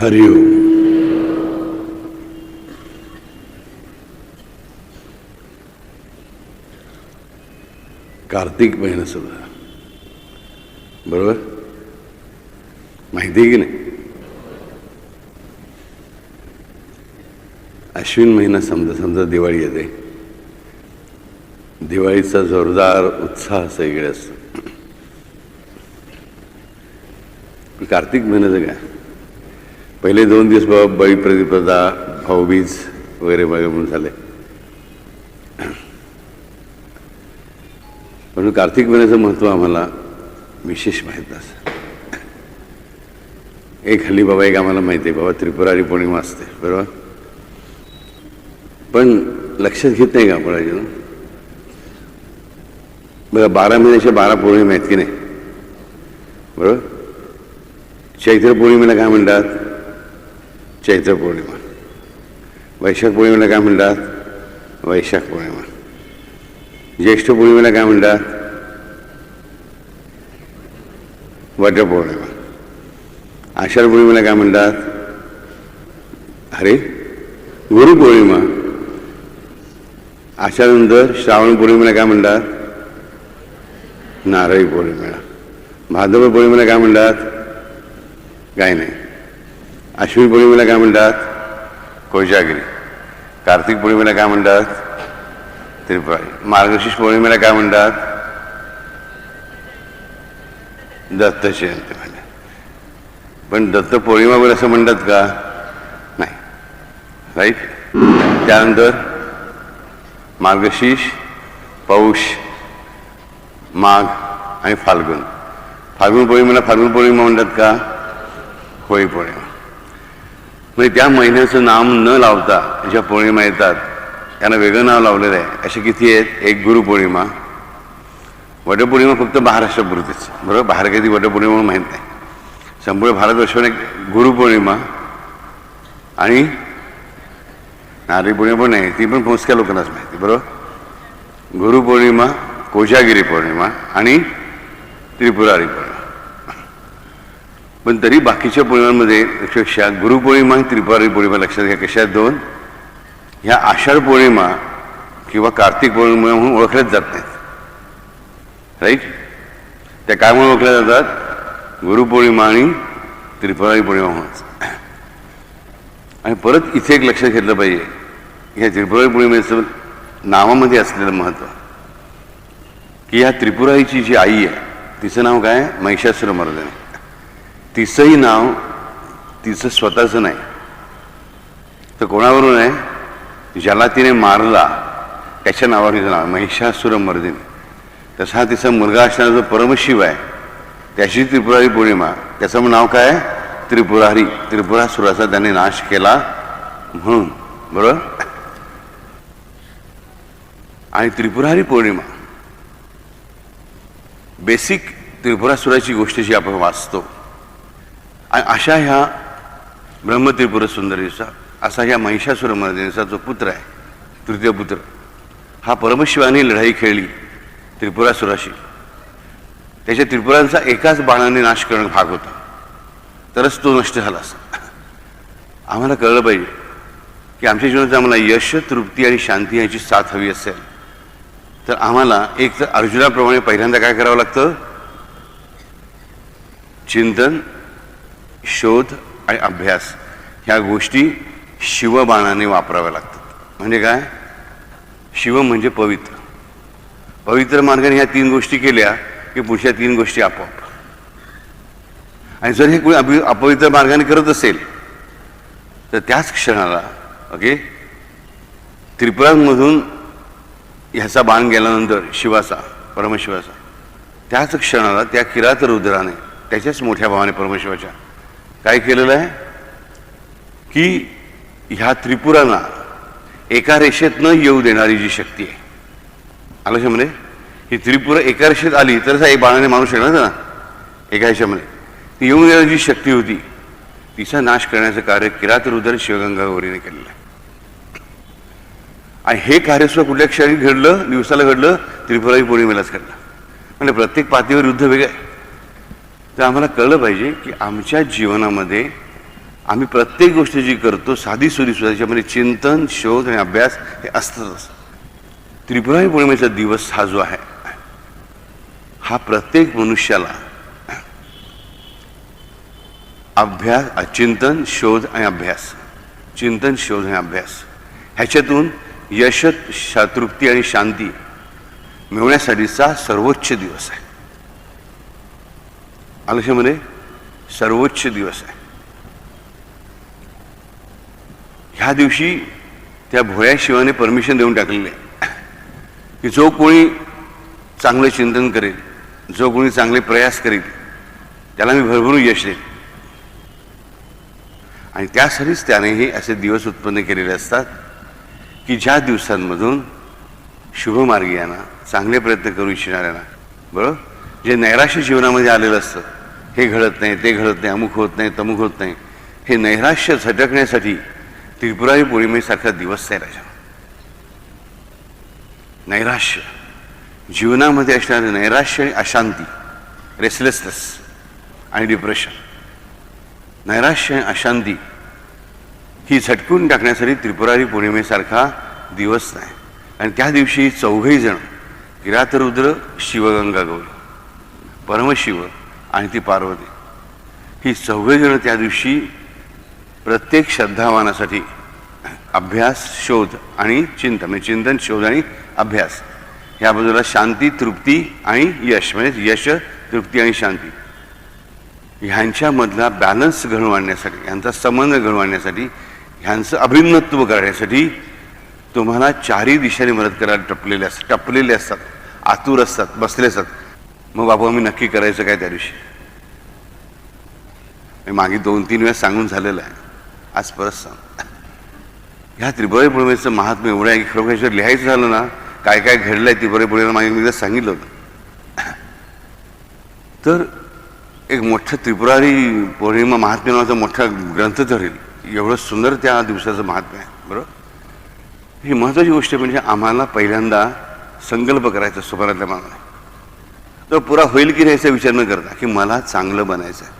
हरिओम कार्तिक महिना सुद्धा बरोबर? माहिती आहे की नाही? अश्विन महिना समजा समजा दिवाळी येते दिवाळीचा जोरदार उत्साह सगळे असतो. कार्तिक महिन्याचं काय? पहिले दोन दिवस बाबा बळी प्रतिपदा भाऊबीज वगैरे वगैरे म्हणून झाले. म्हणून कार्तिक महिन्याचं महत्त्व आम्हाला विशेष माहीत असं एक हल्ली बाबा एक आम्हाला माहिती आहे बाबा त्रिपुरारी पौर्णिमा असते बरोबर? पण लक्षात घेत नाही का आपण अजून बघा बारा महिन्याच्या बारा पौर्णिमा आहेत की नाही? बरोबर? चैत्र पौर्णिमेला काय म्हणतात? चैत्र पौर्णिमा। वैशाख पौर्णिमेला काय म्हणतात? वैशाख पौर्णिमा। ज्येष्ठ पौर्णिमेला काय म्हणतात? वटपौर्णिमा आषाढ पौर्णिमेला काय म्हणतात? अरे गुरुपौर्णिमा आषाढनंतर श्रावण पौर्णिमेला काय म्हणतात? नारळी पौर्णिमेला। भाद्रपद पौर्णिमेला काय म्हणतात? काय नाही। अश्विन पौर्णिमेला काय म्हणतात? कोजागिरी. कार्तिक पौर्णिमेला काय म्हणतात? त्रिपुरारी मार्गशीर्ष पौर्णिमेला काय म्हणतात? दत्त जयंती पण दत्त पौर्णिमा वगैरे असं म्हणतात का? नाही. राईट त्यानंतर मार्गशीर्ष पौष माघ आणि फाल्गुन. फाल्गुन पौर्णिमेला फाल्गुन पौर्णिमा म्हणतात का? होळी पौर्णिमा. म्हणजे त्या महिन्याचं नाम न लावता ज्या पौर्णिमा येतात त्यांना वेगळं नाव लावलेलं आहे. असे किती आहेत? एक गुरुपौर्णिमा वटपौर्णिमा फक्त महाराष्ट्रापुरतीच बरोबर? बाहेर कधी वटपौर्णिमा म्हणून माहीत नाही. संपूर्ण भारतवर्षाने एक गुरुपौर्णिमा आणि नारळी पौर्णिमा पण नाही ती पण मोजक्या लोकांनाच माहिती बरोबर? गुरुपौर्णिमा कोजागिरी पौर्णिमा आणि त्रिपुरारी पौर्णिमा. पण तरी बाकीच्या पौर्णिमांमध्ये पेक्षा गुरुपौर्णिमा आणि त्रिपुरारी पौर्णिमा लक्षात घ्या कशा दोन? ह्या आषाढ पौर्णिमा किंवा कार्तिक पौर्णिमा म्हणून ओळखल्याच जात नाहीत. राईट त्या काय म्हणून ओळखल्या जातात गुरुपौर्णिमा आणि त्रिपुरारी पौर्णिमा म्हणून. आणि परत इथे एक लक्षात घेतलं पाहिजे ह्या त्रिपुरारी पौर्णिमेचं नावामध्ये असलेलं महत्त्व की ह्या त्रिपुराईची जी आई आहे तिचं नाव काय? महिषासुर मर्दने तिचंही नाव तिचं स्वतःचं नाही. तर कोणावरून आहे? ज्याला तिने मारला त्याच्या नावावर तिचं नाव महिषासुर मर्दिनी. तसा तिचा मुलगा असणारा जो परमशिव आहे त्याची त्रिपुरारी पौर्णिमा. त्याचं नाव काय त्रिपुरारी. त्रिपुरासुराचा त्याने नाश केला म्हणून. बरोबर? आणि त्रिपुरारी पौर्णिमा. बेसिक त्रिपुरासुराची गोष्ट जी आपण वाचतो अशा ह्या ब्रह्मत्रिपुर सुंदरीचा असा ह्या महिषासुर मर्दिनीचा जो पुत्र आहे तृतीय पुत्र हा परमशिवाने लढाई खेळली त्रिपुरासुराशी त्याच्या त्रिपुरांचा एकाच बाणाने नाश करणं भाग होता. तरच तो नष्ट झाला असता आम्हाला कळलं पाहिजे की आमच्या जीवनात आम्हाला यश तृप्ती आणि शांती याची साथ हवी असेल तर आम्हाला एक तर अर्जुनाप्रमाणे पहिल्यांदा काय करावं लागतं? चिंतन शोध आणि अभ्यास ह्या गोष्टी शिवबाणाने वापराव्या लागतात. म्हणजे काय? शिव म्हणजे पवित्र. पवित्र मार्गाने ह्या तीन गोष्टी केल्या की पुढच्या तीन गोष्टी आपोआप. आणि जर हे कोणी अपि अपवित्र मार्गाने करत असेल तर त्याच क्षणाला ओके? त्रिपुरांमधून ह्याचा बाण गेल्यानंतर शिवाचा परमशिवाचा त्याच क्षणाला त्या किरात रुद्राने त्याच्याच मोठ्या भावाने परमशिवाच्या काय केलेलं आहे? की ह्या त्रिपुराला एका रेषेत न येऊ देणारी जी शक्ती आहे. आलं ह्याच्यामध्ये ही त्रिपुरा एका रेषेत आली तरच एक बाणाने माणूस येणार ना एका ह्याच्यामध्ये ती येऊन देणारी जी शक्ती होती तिचा नाश करण्याचं कार्य किरात रुद्र शिवगंगागौरीने केलेलं आहे. आणि हे कार्यसुद्धा कुठल्या क्षणी घडलं दिवसाला घडलं त्रिपुरारी पौर्णिमेलाच घडलं. म्हणजे प्रत्येक पातळीवर युद्ध वेगळं आहे. तर आम्हाला कळलं पाहिजे की आमच्या जीवनामध्ये आम्ही प्रत्येक गोष्ट जी करतो साधी सुधी सुद्धा त्याच्यामध्ये चिंतन शोध आणि अभ्यास हे असतंच त्रिपुरारी पौर्णिमेचा दिवस हा जो आहे हा प्रत्येक मनुष्याला अभ्यास चिंतन शोध आणि अभ्यास चिंतन शोध आणि अभ्यास ह्याच्यातून यश शा- तृप्ती आणि शांती मिळवण्यासाठीचा सर्वोच्च दिवस आहे. आलक्ष्यामध्ये सर्वोच्च दिवस आहे ह्या दिवशी त्या भोळ्या शिवाने परमिशन देऊन टाकलेले आहे की जो कोणी चांगलं चिंतन करेल जो कोणी चांगले प्रयास करेल त्याला मी भरभरून यश देईन आणि त्यासाठीच त्याने हे असे दिवस उत्पन्न केलेले असतात की ज्या दिवसांमधून शुभमार्गीयांना चांगले प्रयत्न करू इच्छिणाऱ्यांना बरोबर जे नैराश्य जीवनामध्ये आलेलं असतं हे घडत नाही ते घडत नाही अमुक होत नाही तमुक होत नाही हे नैराश्य झटकण्यासाठी त्रिपुरारी पौर्णिमेसारखा दिवस आहे राजा. नैराश्य. जीवनामध्ये असणारे नैराश्य आणि अशांती रेसलेसनेस आणि डिप्रेशन नैराश्य आणि अशांती ही झटकून टाकण्यासाठी त्रिपुरारी पौर्णिमेसारखा दिवस नाही. आणि त्या दिवशी चौघही जण किरातरुद्र शिवगंगा गौरी. परमशिव आणि ती पार्वती. ही चौघे त्या दिवशी प्रत्येक श्रद्धावानासाठी अभ्यास शोध आणि चिंतन म्हणजे चिंतन शोध आणि अभ्यास. ह्या बाजूला शांती तृप्ती आणि यश म्हणजे यश तृप्ती आणि शांती. ह्यांच्यामधला बॅलन्स घडवून आणण्यासाठी ह्यांचा संबंध घडवून आणण्यासाठी ह्यांचं अभिन्नत्व करण्यासाठी तुम्हाला चारही दिशेने मदत करायला टपलेले असतात टपलेले असतात आतुर असतात बसले असतात. मग बाबा मी नक्की करायचं काय त्या दिवशी? मी मागे दोन तीन वेळा सांगून झालेलं आहे. आज परत सांग. ह्या त्रिपुरारी पौर्णिमेचं महात्म्य एवढं आहे की खरोखर लिहायचं झालं ना काय काय घडलंय त्रिपुरारी पौर्णिमेला मागे मी सांगितलं होतं. तर एक मोठं त्रिपुरारी पौर्णिमा महात्म्य नावाचा मोठा ग्रंथ ठरेल. एवढं सुंदर त्या दिवसाचं महात्म्य आहे बरोबर? ही महत्त्वाची गोष्ट म्हणजे आम्हाला पहिल्यांदा संकल्प करायचा सुभारातल्या मानाने. तो पुरा होईल की नाही याचा विचार न करता की मला चांगलं बनायचं आहे.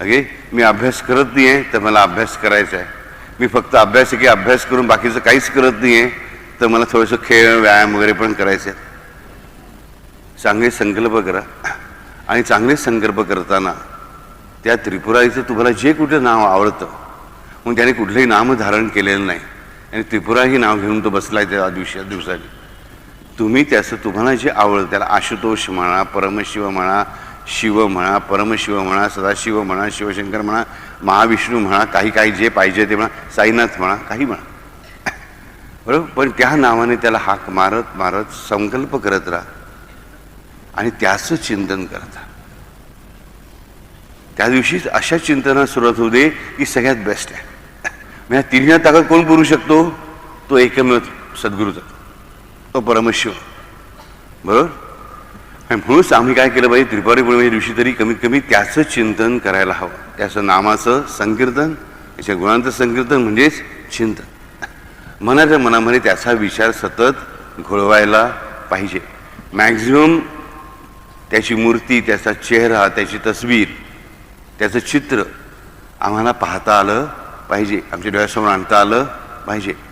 अगे मी अभ्यास करत नाही आहे तर मला अभ्यास करायचा आहे. मी फक्त अभ्यास की अभ्यास करून बाकीचं काहीच करत नाही आहे तर मला थोडंसं खेळ व्यायाम वगैरे पण करायचं आहे चांगले संकल्प करा. आणि चांगले संकल्प करताना त्या त्रिपुरारीचं तुम्हाला जे कुठं नाव आवडतं मग त्याने कुठलंही नाम धारण केलेलं नाही. आणि त्रिपुरा ही नाव घेऊन तो बसला आहे त्या दिवशी दिवसाची तुम्ही त्याचं तुम्हाला जे आवडतं त्याला आशुतोष म्हणा परमशिव म्हणा शिव म्हणा परमशिव म्हणा सदाशिव म्हणा शिवशंकर म्हणा महाविष्णू म्हणा काही काही जे पाहिजे ते म्हणा साईनाथ म्हणा काही म्हणा. बरोबर? पण त्या नावाने त्याला हाक मारत मारत संकल्प करत राहा. आणि त्याचं चिंतन करत त्या दिवशीच अशा चिंतना सुरुवात होऊ दे की सगळ्यात बेस्ट आहे. म्हणजे तिन्ही ताकद कोण पुरू शकतो? तो एकमेव सद्गुरूचा. तो परमेश्वर. बरोबर? आणि म्हणूनच आम्ही काय केलं पाहिजे त्रिपारी पौर्णिमेच्या म्हणजे दिवशी तरी कमीत कमी त्याचं चिंतन करायला हवं. त्याचं नामाचं संकीर्तन त्याच्या गुणांचं संकीर्तन म्हणजेच चिंतन. मनाच्या मनामध्ये त्याचा विचार सतत घोळवायला पाहिजे. मॅक्झिमम त्याची मूर्ती त्याचा चेहरा त्याची तस्वीर त्याचं चित्र आम्हाला पाहता आलं पाहिजे. आमच्या डोळ्यासमोर आणता आलं पाहिजे.